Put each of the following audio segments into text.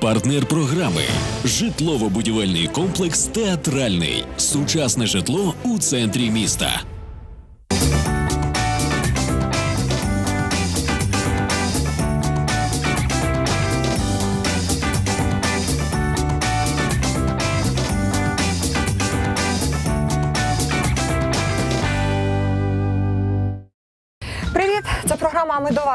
Партнер програми житлово-будівельний комплекс Театральний. Сучасне житло у центрі міста.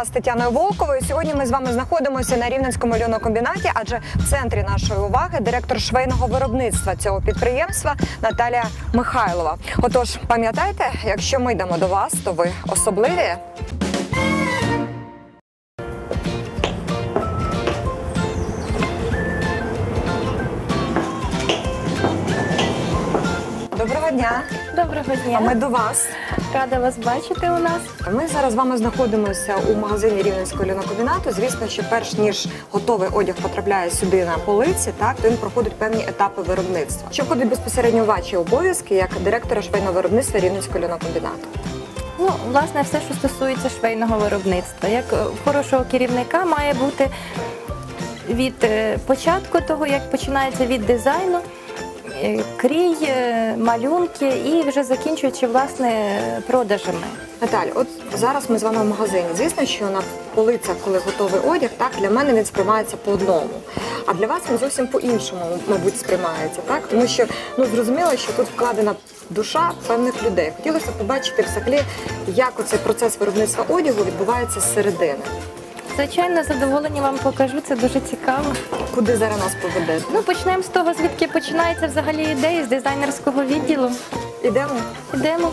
Вас» з Тетяною Волковою. Сьогодні ми з вами знаходимося на Рівненському льонокомбінаті, адже в центрі нашої уваги директор швейного виробництва цього підприємства Наталія Михайлова. Отож, пам'ятайте, якщо ми йдемо до вас, то ви особливі. Доброго дня! Доброго дня. А ми до вас. Рада вас бачити у нас. Ми зараз з вами знаходимося у магазині Рівненського льонокомбінату. Звісно, що перш ніж готовий одяг потрапляє сюди на полиці, так то він проходить певні етапи виробництва. Що входить безпосередньо в ваші обов'язки як директора швейного виробництва Рівненського льонокомбінату? Ну, власне, все, що стосується швейного виробництва. Як е, хорошого керівника має бути від е, початку того, як починається від дизайну, крій, е, малюнки і вже закінчуючи власне продажами. Наталь, от зараз ми з вами в магазині. Звісно, що на полицях, коли готовий одяг, так для мене він сприймається по одному. А для вас він зовсім по-іншому, мабуть, сприймається, так? Тому що ну зрозуміло, що тут вкладена душа певних людей. Хотілося побачити взагалі, як оцей процес виробництва одягу відбувається зсередини. Звичайно, з задоволенням вам покажу, це дуже цікаво. Куди зараз нас поведе? Ну, почнемо з того, звідки починається взагалі ідея з дизайнерського відділу. Ідемо. Йдемо.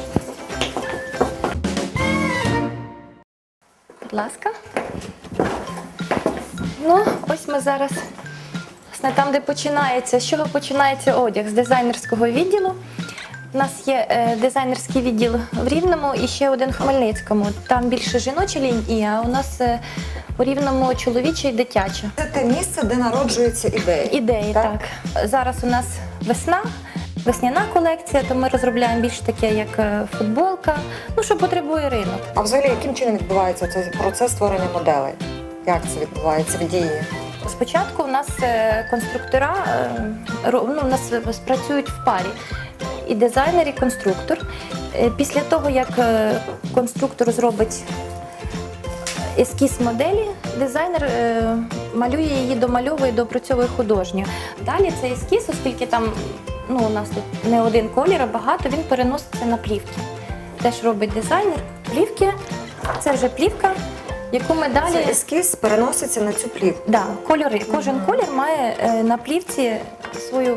Будь ласка. Ну, ось ми зараз. Власне, там, де починається, з чого починається одяг з дизайнерського відділу. У нас є е, дизайнерський відділ в Рівному і ще один в Хмельницькому. Там більше жіноча лінія, а у нас е, у Рівному чоловіча і дитяча. Це те місце, де народжуються ідеї. Ідеї, Так. так. Зараз у нас весна, весняна колекція, то ми розробляємо більш таке, як е, футболка, ну що потребує ринок. А взагалі, яким чином відбувається цей процес створення моделей? Як це відбувається в дії? Спочатку у нас е, конструктора е, ро- ну, у нас працюють в парі. І дизайнер, і конструктор. Е, Після того, як е, конструктор зробить ескіз моделі, дизайнер е, малює її, домальовує, доопрацьовує художньо. Далі цей ескіз, оскільки там ну, у нас тут не один колір, а багато, він переноситься на плівки. Теж робить дизайнер. Плівки це вже плівка, яку ми далі. Цей ескіз переноситься на цю плівку. Да, кольори. Кожен колір має на плівці свою,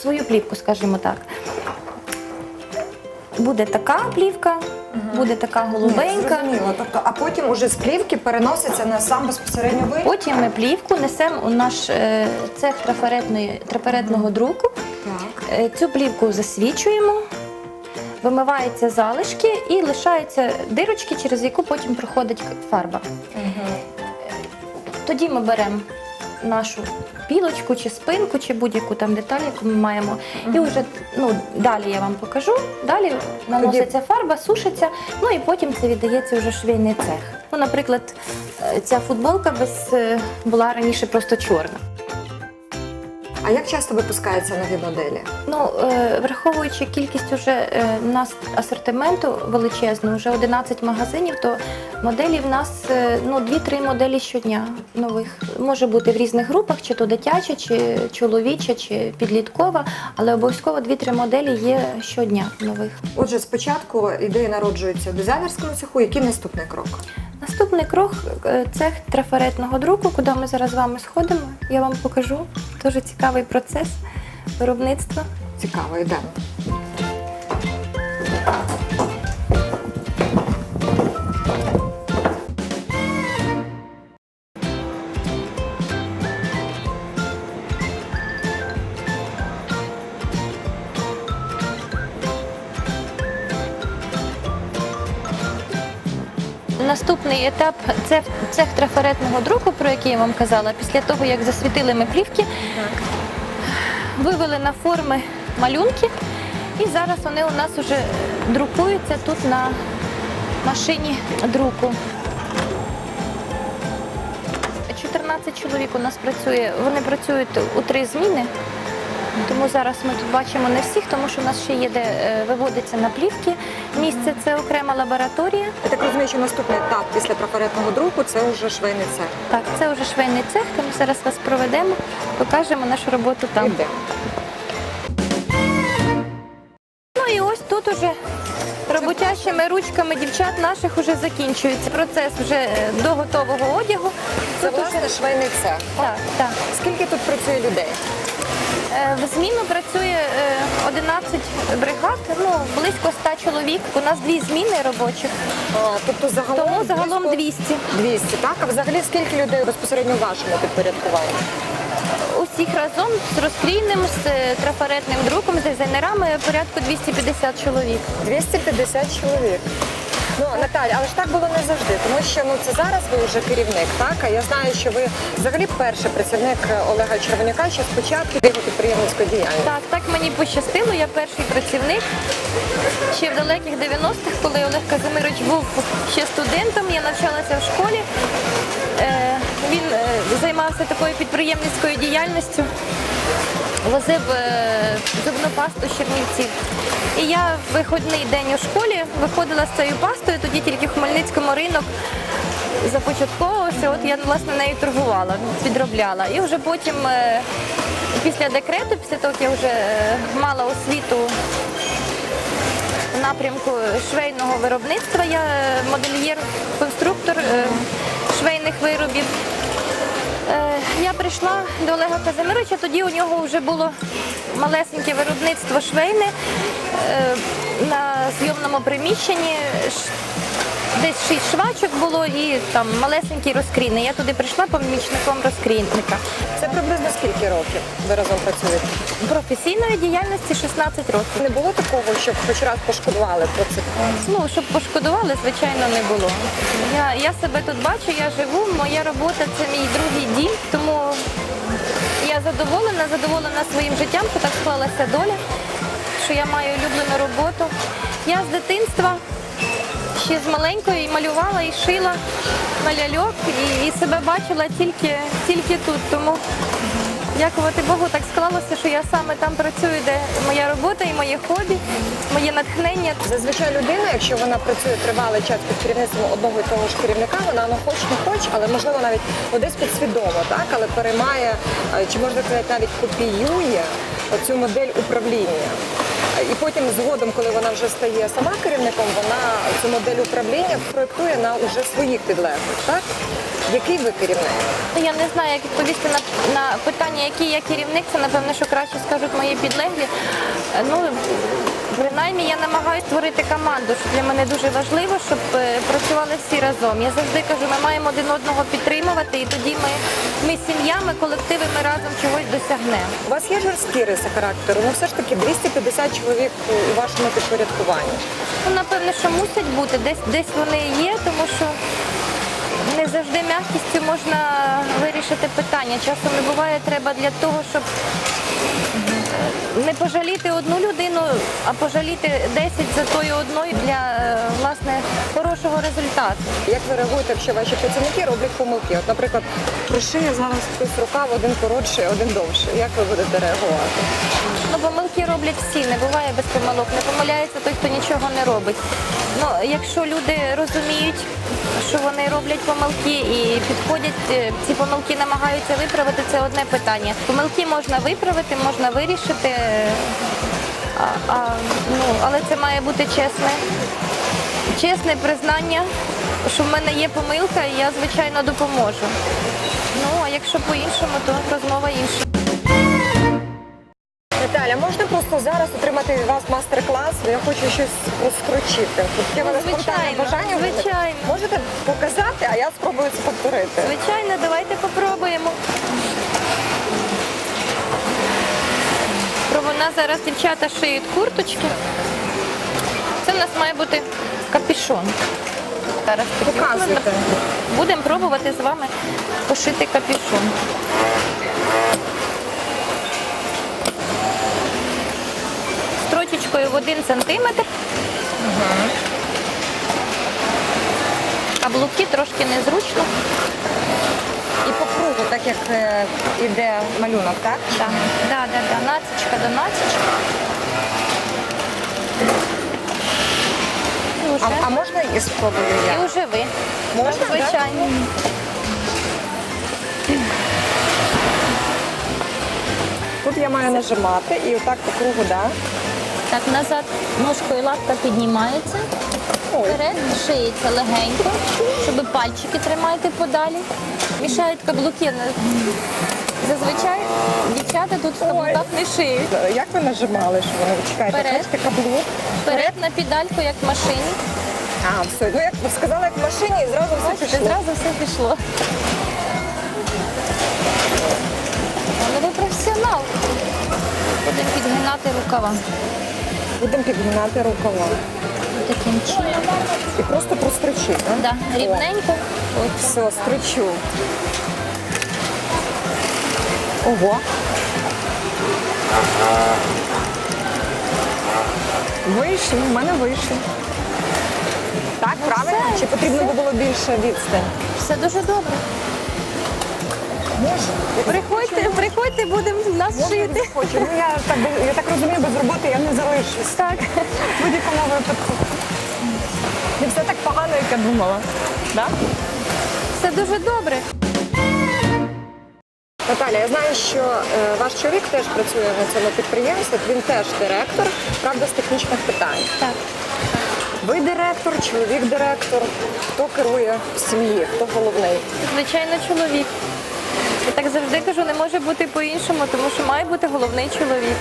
свою плівку, скажімо так. Буде така плівка, буде така Ні, голубенька. зрозуміло. Тобто, а потім уже з плівки переноситься на сам безпосередньо виріб? Потім ми плівку несемо у наш е, цех трафаретної, трафаретного друку. Так. Е, Цю плівку засвічуємо, вимиваються залишки і лишаються дирочки, через яку потім проходить фарба. Тоді ми беремо нашу пілочку чи спинку, чи будь-яку там деталь, яку ми маємо. І вже ну, далі я вам покажу. Далі наноситься фарба, сушиться, ну і потім це віддається вже швейний цех. Ну, наприклад, е, ця футболка без, е, була раніше просто чорна. А як часто випускаються нові моделі? Ну, е, враховуючи кількість уже е, у нас асортименту величезну, вже 11 магазинів, то моделі в нас е, ну, 2-3 моделі щодня нових. Може бути в різних групах, чи то дитяча, чи чоловіча, чи підліткова, але обов'язково 2-3 моделі є щодня нових. Отже, спочатку ідеї народжуються в дизайнерському цеху. Який наступний крок? Наступний крок е, цех трафаретного друку, куди ми зараз з вами сходимо. Я вам покажу. Дуже цікавий процес виробництва. Цікаво, йдемо. Наступний етап це цех трафаретного друку, про який я вам казала. Після того, як засвітили ми плівки, вивели на форми малюнки, і зараз вони у нас вже друкуються тут на машині друку. 14 чоловік у нас працює. Вони працюють у три зміни. Тому зараз ми тут бачимо не всіх, тому що у нас ще є де е, виводиться на плівки. Місце це окрема лабораторія. Я так розумію, що наступний етап після трафаретного друку це вже швейний цех. Так, це вже швейний цех, тому зараз вас проведемо, покажемо нашу роботу там. Ідемо. Тут уже роботящими ручками дівчат наших вже закінчується процес вже е, до готового одягу. Це Тут власне швейний цех. так, так. Скільки тут працює людей? Е, В зміну працює е, 11 бригад, ну близько 100 чоловік. У нас дві зміни робочих, А, тобто загалом тому загалом близько 200. 200, так? А взагалі скільки людей безпосередньо в вашому підпорядкуванні? Усіх разом з розклійним, з е, трафаретним друком, з дизайнерами порядку 250 чоловік. 250 чоловік. Ну, Наталя, але ж так було не завжди, тому що ну це зараз ви вже керівник, так? А я знаю, що ви взагалі перший працівник Олега Червоняка ще спочатку його підприємницької діяльності. Так, так мені пощастило. Я перший працівник. Ще в далеких 90-х, коли Олег Казимирович був ще студентом, я навчалася в школі. Він е, займався такою підприємницькою діяльністю, возив е, зубну пасту Чернівців. І я в виходний день у школі виходила з цією пастою, тоді тільки в Хмельницькому ринок започатковувався, от я власне нею торгувала, підробляла. І вже потім, е, після декрету, після того, як я вже мала освіту напрямку швейного виробництва, я модельєр-конструктор швейних виробів. Е, Я прийшла до Олега Казимировича, тоді у нього вже було малесеньке виробництво швейне е, на зйомному приміщенні. Десь шість швачок було і там малесенький розкрійний. Я туди прийшла помічником розкрійника. Це приблизно скільки років ви разом працюєте? Професійної діяльності 16 років. Не було такого, щоб хоч раз пошкодували про це? Ну, щоб пошкодували, звичайно, не було. Я, я себе тут бачу, я живу, моя робота це мій другий дім, тому я задоволена, задоволена своїм життям, що так склалася доля, що я маю улюблену роботу. Я з дитинства ще з маленької і малювала, і шила на ляльок, і, і себе бачила тільки, тільки тут. Тому дякувати Богу, так склалося, що я саме там працюю, де моя робота і моє хобі, моє натхнення. Зазвичай людина, якщо вона працює тривалий час під керівництвом одного і того ж керівника, вона ну хоч не хоч, але можливо навіть одесь підсвідомо, так, але переймає, е, чи можна сказати, навіть копіює цю модель управління. І потім згодом, коли вона вже стає сама керівником, вона цю модель управління проєктує на уже своїх підлеглих. Так? Який ви керівник? Ну, Я не знаю, як відповісти на, на питання, який я керівник, це напевно, що краще скажуть мої підлеглі. Е, Ну, принаймні я намагаюся створити команду, що для мене дуже важливо, щоб е, працювали всі разом. Я завжди кажу, ми маємо один одного підтримувати, і тоді ми, ми сім'я, ми колективи, ми разом чогось досягнемо. У вас є жорсткі риси характеру, ну все ж таки 250 чоловік у у вашому підпорядкуванні. Ну, напевно, що мусять бути, десь, десь вони є, тому що не завжди м'якістю можна вирішити питання. Часом не буває треба для того, щоб не пожаліти одну людину, а пожаліти 10 за тою одною для е, власне хорошого результату. Як ви реагуєте, якщо ваші працівники роблять помилки? От, наприклад, прошиє зараз хтось рукав один коротший, один довший. Як ви будете реагувати? Ну, помилки роблять всі, не буває без помилок. Не помиляється той, хто нічого не робить. Ну, якщо люди розуміють, що вони роблять помилки і підходять, е, ці помилки намагаються виправити, це одне питання. Помилки можна виправити, можна вирішити, е, а, а, ну, але це має бути чесне, чесне признання, що в мене є помилка, і я, звичайно, допоможу. Ну, а якщо по-іншому, то розмова інша. Наталя, можна просто зараз отримати від вас мастер-клас? Я хочу щось є мене Ну, спонтанне звичайно, бажання. звичайно. Можете показати, а я спробую це повторити. Звичайно, давайте попробуємо. Про вона зараз дівчата шиють курточки. Це в нас має бути капюшон. Зараз. Показуйте. Будемо пробувати з вами пошити капюшон. Строчечкою в один сантиметр. Каблуки трошки незручно. І по кругу, так так як е, іде малюнок, так? Так, да, да, да. Націчка до націчки. І А, а можна і спробую я? і вже ви. Можна, Так, звичайно. Тут я маю нажимати і отак по кругу, да? Так, назад ножкою лапка піднімається. Вперед шиється легенько, щоб пальчики тримайте подалі. Мішають каблуки. Зазвичай дівчата тут в каблуках не шиють. Як ви нажимали, що вони чекаєте? Вперед. Бачите, каблук. Вперед на педальку, як в машині. А, все. Ну як ви сказали, як в машині, і зразу все Бачите, пішло. зразу все пішло. Але ви професіонал. Будемо підгинати рукава. Будемо підгинати рукава. Таким чином. І просто простричи, так? Да, рівненько. От. Все, стричу. Ого. Вийшли, в мене вийшли. Так, Ну, правильно? Чи потрібно було більше відстань? Все дуже добре. Може. Приходьте, приходьте, будемо нас хочу. Ну, я, так, би- я так розумію, без роботи я не залишусь. Так. В будь-якому випадку. Не все так погано, як я думала. Да? Все дуже добре. Наталя, я знаю, що е, ваш чоловік теж працює на цьому підприємстві. Він теж директор, правда, з технічних питань. Так. Ви директор, чоловік директор. Хто керує в сім'ї? Хто головний? Звичайно, чоловік. Я так завжди кажу, не може бути по-іншому, тому що має бути головний чоловік.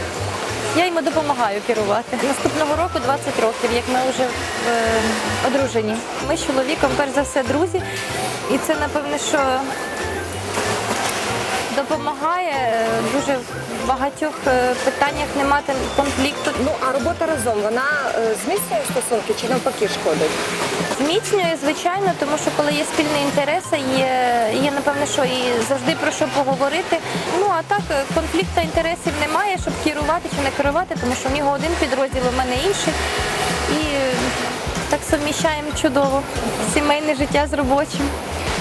Я йому допомагаю керувати. Наступного року 20 років, як ми вже е, одружені. Ми з чоловіком, перш за все, друзі. І це, напевне, що допомагає е, дуже в багатьох е, питаннях не мати конфлікту. Ну а робота разом вона е, зміцнює стосунки чи навпаки шкодить? Зміцнює, звичайно, тому що коли є спільні інтереси, є, є напевне, що і завжди про що поговорити. Ну а так конфлікту інтересів немає, щоб керувати чи не керувати, тому що в нього один підрозділ, у мене інший. І так совміщаємо чудово сімейне життя з робочим.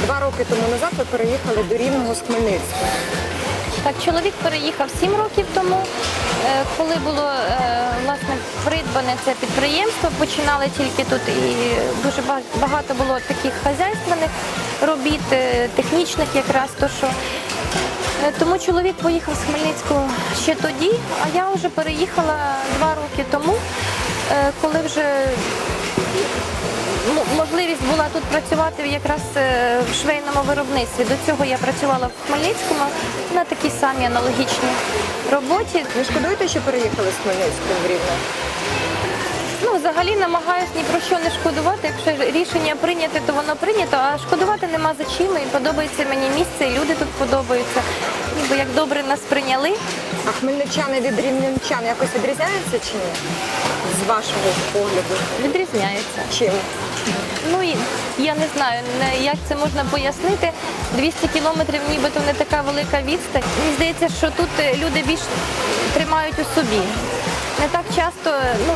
Два роки тому назад ви переїхали до Рівного з Хмельницького. Так, чоловік переїхав 7 років тому, е, коли було е, власне придбане це підприємство. Починали тільки тут і дуже багато було таких хазяйственних робіт, е, технічних якраз то що. Е, Тому чоловік поїхав з Хмельницького ще тоді, а я вже переїхала два роки тому, е, коли вже можливість була тут працювати якраз е, в швейному виробництві. До цього я працювала в Хмельницькому на такій самій аналогічній роботі. Не шкодуєте, що переїхали з Хмельницького в Рівне? Ну, взагалі намагаюсь ні про що не шкодувати. Якщо рішення прийняте, то воно прийнято, а шкодувати нема за чим. І подобається мені місце, і люди тут подобаються. Ніби як добре нас прийняли. А хмельничани від рівненчан якось відрізняються чи ні? З вашого погляду? Відрізняється. Чим? Ну я не знаю, як це можна пояснити. 200 кілометрів нібито не така велика відстань. Мені здається, що тут е, люди більш тримають у собі. Не так часто, ну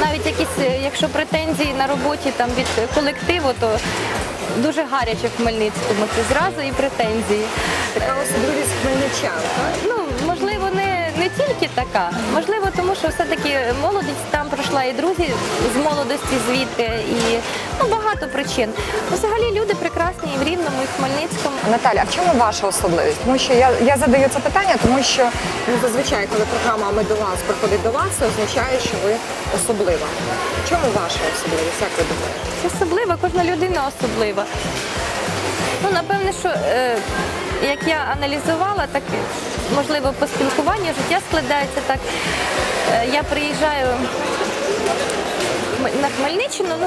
навіть якісь, е, якщо претензії на роботі там від колективу, то дуже гаряче в Хмельницькому. Це зразу і претензії. Така особливість хмельничан, так? Ну, можливо, не, не тільки така. Можливо, тому що все-таки молодість там пройшла і друзі з молодості звідти, і ну, багато причин. Взагалі люди прекрасні і в Рівному, і в Хмельницькому. Наталя, а в чому ваша особливість? Тому що я, я задаю це питання, тому що ну, зазвичай, коли програма Ми до вас приходить до вас, це означає, що ви особлива. В чому ваша особливість? Як ви думаєте? Особлива, кожна людина особлива. Ну, напевне, що е, як я аналізувала, так можливо по спілкуванню життя складається так. Е, я приїжджаю на Хмельниччину, ну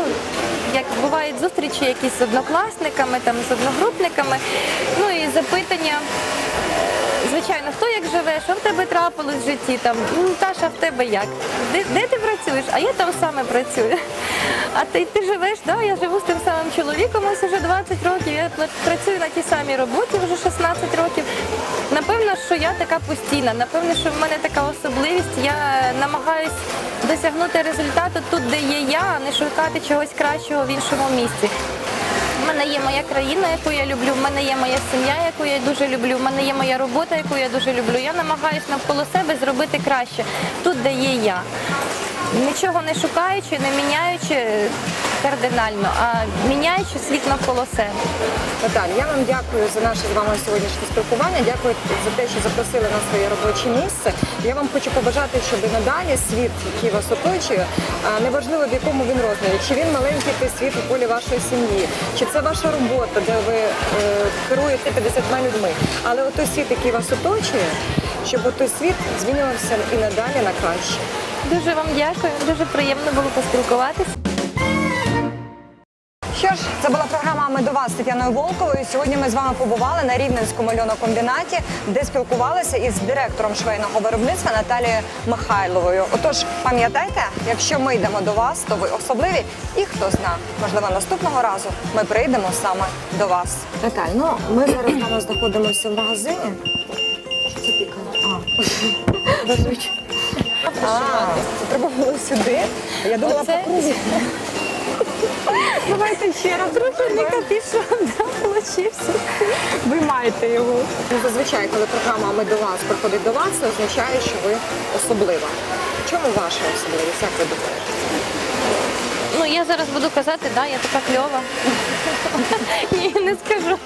як бувають зустрічі якісь з однокласниками, там з одногрупниками. Ну і запитання. Звичайно, хто як живе, що в тебе трапилось в житті, там, ну, Таша, в тебе як? Де, де ти працюєш? А я там саме працюю. А ти, ти живеш, да, я живу з тим самим чоловіком ось уже 20 років, я працюю на тій самій роботі вже 16 років. Напевно, що я така постійна, напевно, що в мене така особливість. Я намагаюсь досягнути результату тут, де є я, а не шукати чогось кращого в іншому місці. Мене є моя країна, яку я люблю, в мене є моя сім'я, яку я дуже люблю, в мене є моя робота, яку я дуже люблю. Я намагаюся навколо себе зробити краще тут, де є я. Нічого не шукаючи, не міняючи кардинально, а міняючи світ навколо себе. Наталі, я вам дякую за наше з вами сьогоднішнє спілкування. Дякую за те, що запросили на своє робоче місце. Я вам хочу побажати, щоб і надалі світ, який вас оточує, неважливо в якому він розмірі, чи він маленький той світ у полі вашої сім'ї, чи це ваша робота, де ви е, керуєте 50 людьми. Але той світ, який вас оточує, щоб той світ змінювався і надалі на краще. Дуже вам дякую, дуже приємно було поспілкуватися. Це була програма Ми до вас з Тетяною Волковою. Сьогодні ми з вами побували на Рівненському льонокомбінаті, де спілкувалися із директором швейного виробництва Наталією Михайловою. Отож, пам'ятайте, якщо ми йдемо до вас, то ви особливі. І хто зна, можливо, наступного разу ми прийдемо саме до вас. Наталь, ну ми зараз з вами знаходимося в магазині. Це пікано? А, це треба було сюди. Я думала по кругу. Давайте ще раз. Трохи пішов, получився. Ви маєте його. Ну, зазвичай, коли програма Ми до вас приходить до вас, це означає, що ви особлива. Чому ваша особливість? Як ви думаєте? Ну я зараз буду казати, да, я така кльова. Ні, не скажу.